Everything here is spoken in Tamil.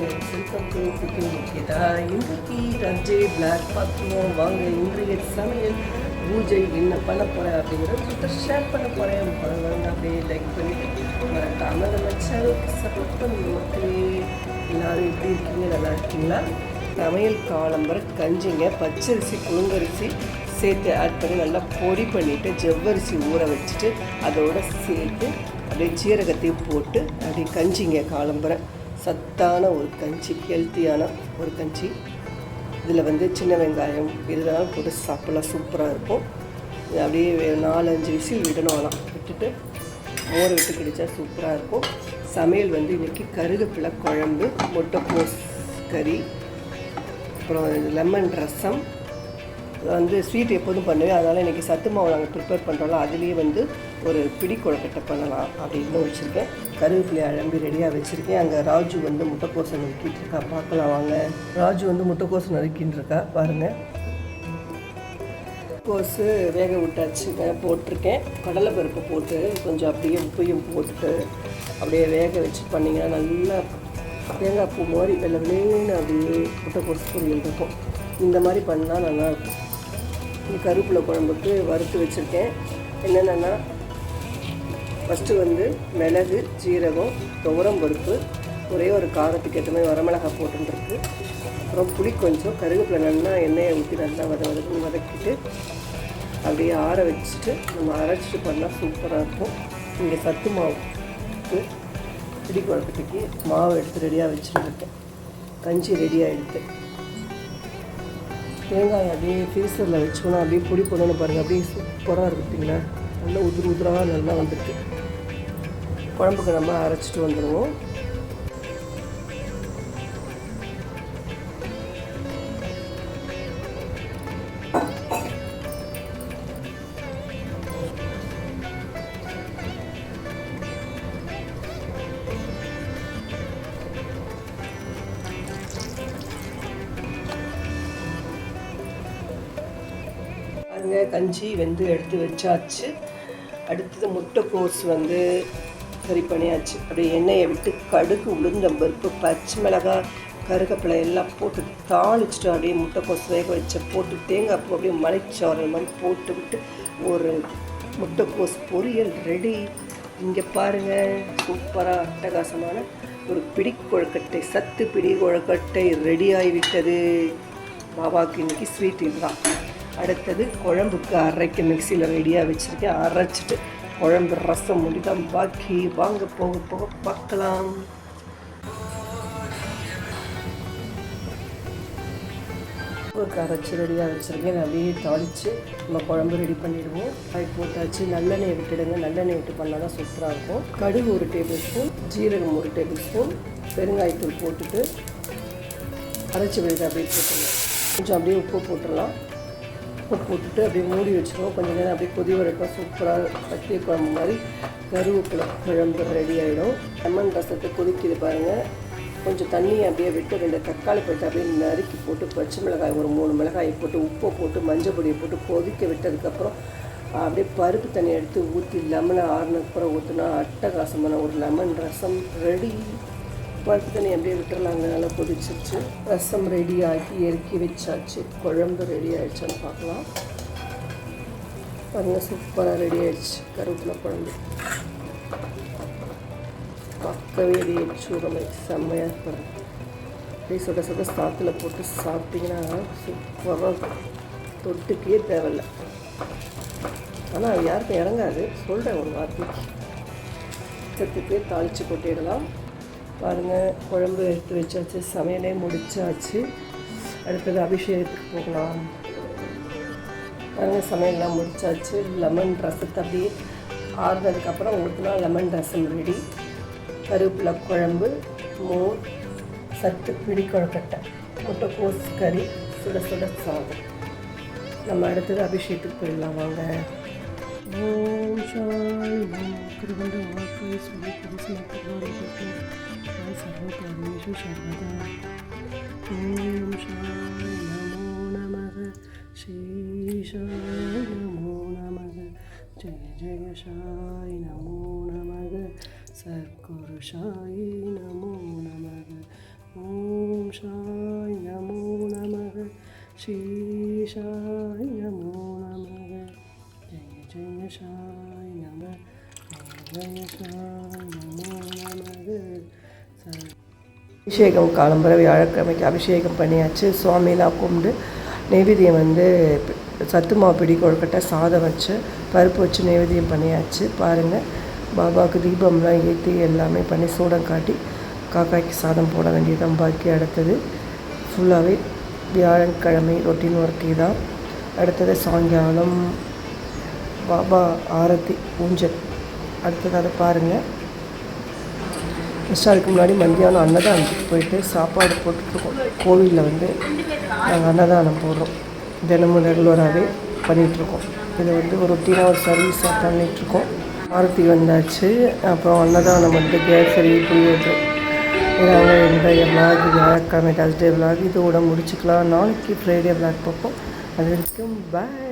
டிஃபன் ஓகேதா இன்றைக்கு ரஜே பிளாக் பார்த்துருவோம் வாங்க இன்றைய சமையல் பூஜை என்ன பண்ண போகிறேன் அப்படிங்கிறத ஷேர் பண்ண போகிறேன் வந்து அப்படியே லைக் பண்ணிவிட்டு மறக்காமல் நம்ம சேனலுக்கு சப்போர்ட் பண்ணுங்க மக்களே எல்லோரும் எப்படி இருக்கீங்க நல்லா இருக்கீங்களா சமையல் காலம்பரை கஞ்சிங்க பச்சரிசி புழுங்கரிசி சேர்த்து ஆட் பண்ணி நல்லா பொடி பண்ணிவிட்டு ஜவ்வரிசி ஊற வச்சுட்டு அதோட சேர்த்து அப்படியே ஜீரகத்தையும் போட்டு அப்படியே கஞ்சிங்க காலம்பரை. சத்தான ஒரு கஞ்சி ஹெல்த்தியான ஒரு கஞ்சி. இதில் வந்து சின்ன வெங்காயம் இதெல்லாம் போட்டு சாப்பிடலாம் சூப்பராக இருக்கும். இது அப்படியே நாலஞ்சு விசில் விடணும் ஆனால் விட்டுட்டு மோர் விட்டு குடித்தா சூப்பராக இருக்கும். சமையல் வந்து இன்றைக்கி கருவேப்பிலை குழம்பு முட்டைக்கோஸ் கறி அப்புறம் லெமன் ரசம் வந்து ஸ்வீட் எப்போதும் பண்ணுவேன். அதனால் இன்றைக்கி சத்து மாவு நாங்கள் ப்ரிப்பேர் பண்ணுறோம்ல அதுலேயே வந்து ஒரு பிடி கொழுக்கட்டை பண்ணலாம் அப்படின்னு வச்சுருக்கேன். கருவேப்பிலை அழம்பி ரெடியாக வச்சுருக்கேன். அங்கே ராஜு வந்து முட்டைக்கோசை நறுக்கிட்டு இருக்கா பார்க்கலாம் வாங்க. ராஜு வந்து முட்டைக்கோசை நறுக்கின்னு இருக்கா பாருங்கள் கோஸு வேக விட்டாச்சு. போட்டிருக்கேன். கடலை பருப்பு போட்டு கொஞ்சம் அப்படியே உப்பையும் போட்டுட்டு அப்படியே வேக வச்சு பண்ணிங்கன்னா நல்லா தேங்காய் பூ மாதிரி வெள்ளை வெள்ளைன்னு அப்படியே முட்டைக்கோஸ் பொரியல் இருக்கும். இந்த மாதிரி பண்ணால் நல்லாயிருக்கும் இந்த கருவேப்பிலை குழம்புக்கு வறுத்து வச்சுருக்கேன். என்னென்னா ஃபஸ்ட்டு வந்து மிளகு ஜீரகம் துவரம் பருப்பு ஒரே ஒரு காரத்துக்கு ஏற்ற மாதிரி வரமிளகாய் போட்டுருக்கு அப்புறம் புளி கொஞ்சம் கருவேப்பிலை நல்லா எண்ணெயை ஊற்றி நல்லா வத வதக்கு வதக்கிட்டு அப்படியே ஆற வச்சுட்டு நம்ம அரைச்சிட்டு பண்ணால் சூப்பராக இருக்கும். இங்கே சத்து மாவுக்கு பிடி குழப்பத்துக்கு மாவு எடுத்து ரெடியாக வச்சுருக்கேன் கஞ்சி ரெடியாக எடுத்து தேங்காய் அப்படியே ஃப்ரீசரில் வச்சோன்னா அப்படியே பொடி போடணும்னு பாருங்கள் அப்படியே சூப்பராக இருக்கு பார்த்தீங்களா நல்லா உதிர் உதிராக நல்லா வந்துருக்கு. குழம்புக்கு நம்ம அரைச்சிட்டு வந்துடுவோம் கஞ்சி வெந்து எடுத்து வச்சாச்சு. அடுத்தது முட்டைக்கோஸ் வந்து சரி பண்ணியாச்சு. அப்படியே எண்ணெயை விட்டு கடுகு உளுந்த பருப்பு பச்சை மிளகாய் கருகப்பிலை எல்லாம் போட்டு தாளிச்சிட்டு அப்படியே முட்டைக்கோஸ் வேக வச்ச போட்டு தேங்காய் பூ அப்படியே மலைச்சாரல் மாதிரி போட்டு விட்டு ஒரு முட்டைக்கோஸ் பொரியல் ரெடி. இங்கே பாருங்கள் சூப்பராக அட்டகாசமான ஒரு பிடி கொழுக்கட்டை சத்து பிடி கொழுக்கட்டை ரெடி ஆகிவிட்டது. பாபாவுக்கு இன்றைக்கி ஸ்வீட் இதுதான். அடுத்தது குழம்புக்கு அரைக்க மிக்சியில் ரெடியாக வச்சுருக்கேன். அரைச்சிட்டு குழம்பு ரசம் முடிதான். பாக்கி வாங்க போக போக பார்க்கலாம். குழம்புக்கு அரைச்சி ரெடியாக வச்சுருக்கேன். நான் அப்படியே தாளித்து நம்ம குழம்பு ரெடி பண்ணிடுவோம். காய் போட்டாச்சு. நல்லெண்ணெய் விட்டுடுங்க. நல்லெண்ணெய் விட்டு பண்ணால் தான் சூப்பராக இருக்கும். கடுகு ஒரு டேபிள் ஸ்பூன் ஜீரகம் ஒரு டேபிள் ஸ்பூன் பெருங்காயத்தூள் போட்டுட்டு அரைச்சி விழுது அப்படியே போட்டுடலாம். கொஞ்சம் அப்படியே உப்பு போட்டுடலாம். உப்பு போட்டுட்டு அப்படியே மூடி வச்சுருவோம். கொஞ்சம் நேரம் அப்படியே கொதி வரட்டும் சூப்பராக பத்திய குழம்பு மாதிரி கருவேப்பிலை குழம்பு ரெடி ஆகிடும் லெமன் ரசத்தை கொதிக்கிது பாருங்கள் கொஞ்சம் தண்ணியை அப்படியே விட்டு ரெண்டு தக்காளி பழத்தை அப்படியே நறுக்கி போட்டு பச்சை மிளகாய் ஒரு மூணு மிளகாயை போட்டு உப்பை போட்டு மஞ்சள் பொடியை போட்டு கொதிக்க விட்டதுக்கப்புறம் அப்படியே பருப்பு தண்ணி எடுத்து ஊற்றி லெமனை ஆறுனதுக்கப்புறம் ஊற்றினா அட்டகாசமான ஒரு லெமன் ரசம் ரெடி பருப்பு தண்ணி அப்படியே விட்டுறலாங்க. நல்லா கொதிச்சிருச்சு. ரசம் ரெடி ஆகி இறக்கி வச்சாச்சு. குழம்பு ரெடி ஆகிடுச்சான்னு பார்க்கலாம். பாருங்கள் சூப்பராக ரெடி ஆகிடுச்சு கருவேப்பிலை குழம்பு. பக்கவே ரெடி சூடமை செம்மையாக இருக்கும் அப்படியே சுட சுட சாத்தில் போட்டு சாப்பிட்டிங்கன்னா சூப்பராக தொட்டுக்கே தேவையில்லை. ஆனால் யாருக்கும் இறங்காது. சொல்கிறேன் ஒரு வார்த்தைக்கு. சத்துக்கு தாளித்து கொட்டிடலாம். பாருங்கள் குழம்பு எடுத்து வச்சாச்சு சமையலே முடிச்சாச்சு. அடுத்தது அபிஷேகத்துக்கு போகலாம். பாருங்கள் சமையல்லாம் முடிச்சாச்சு. லெமன் ரசத்தை அப்படியே ஆறுனதுக்கப்புறம் ஊற்றினா லெமன் ரசம் ரெடி கருவேப்பிலை குழம்பு மோர் சத்து பிடி கொழுக்கட்டை முட்டைக்கோஸ் கறி சுட சுட சாதம். நம்ம அடுத்தது அபிஷேகத்துக்கு போயிடலாம் வாங்க. ஓம் சாய் ஓம் கிருபண்ட வாழ்க்கை சொல்லி சர்வ சர்வகாரியேஷு சர்வதா ஓம் சாய நமோ நமக ஸ்ரீஷாய நமோ நமக ஜெய ஜெய சாய் நமோ நமக சத்குரு சாய் நமோ நமக ஓம் ஷாய் நமோ நமக ஸ்ரீஷாய நமோ நமக ஜெய ஜெய ஷாய் நம ஜெய ஷாய் நமோ அபிஷேகம் காலம்பர வியாழக்கிழமைக்கு அபிஷேகம் பண்ணியாச்சு. சுவாமிலாம் கும்பிட்டு நெய்வேதியம் வந்து சத்துமா பிடி கொழுக்கட்டை சாதம் வச்சு பருப்பு வச்சு நெய்வேதியம் பண்ணியாச்சு. பாருங்கள் பாபாவுக்கு தீபம்லாம் ஏற்றி எல்லாமே பண்ணி சூடம் காட்டி காக்காய்க்கு சாதம் போட வேண்டியதான் பாக்கி அடுத்தது. ஃபுல்லாகவே வியாழக்கிழமை ரொட்டீன் ஒர்க்கு தான் அடுத்தது சாயங்காலம் பாபா ஆரத்தி ஊஞ்சல். அடுத்தது அதை பாருங்கள் ஃபஸ்ட்டு அதுக்கு முன்னாடி மத்தியானம் அன்னதானத்துக்கு போயிட்டு சாப்பாடு போட்டுட்ருக்கோம். கோவிலில் வந்து நாங்கள் அன்னதானம் போடுறோம். தினமும் ரெகுலராகவே பண்ணிகிட்ருக்கோம். இது வந்து ஒரு ரொட்டீனாக ஒரு சர்வீஸாக பண்ணிகிட்ருக்கோம். ஆரத்தி வந்தாச்சு அப்புறம் அன்னதானம் வந்து கேசரி புளியோதரை. இதாங்க இன்றைய விளாக் வியாழக்கிழமை டஸ்டே விளாக் இதோட முடிச்சுக்கலாம். நாளைக்கு ஃப்ரைடே விளாக் பார்ப்போம். அது வரைக்கும் பாய்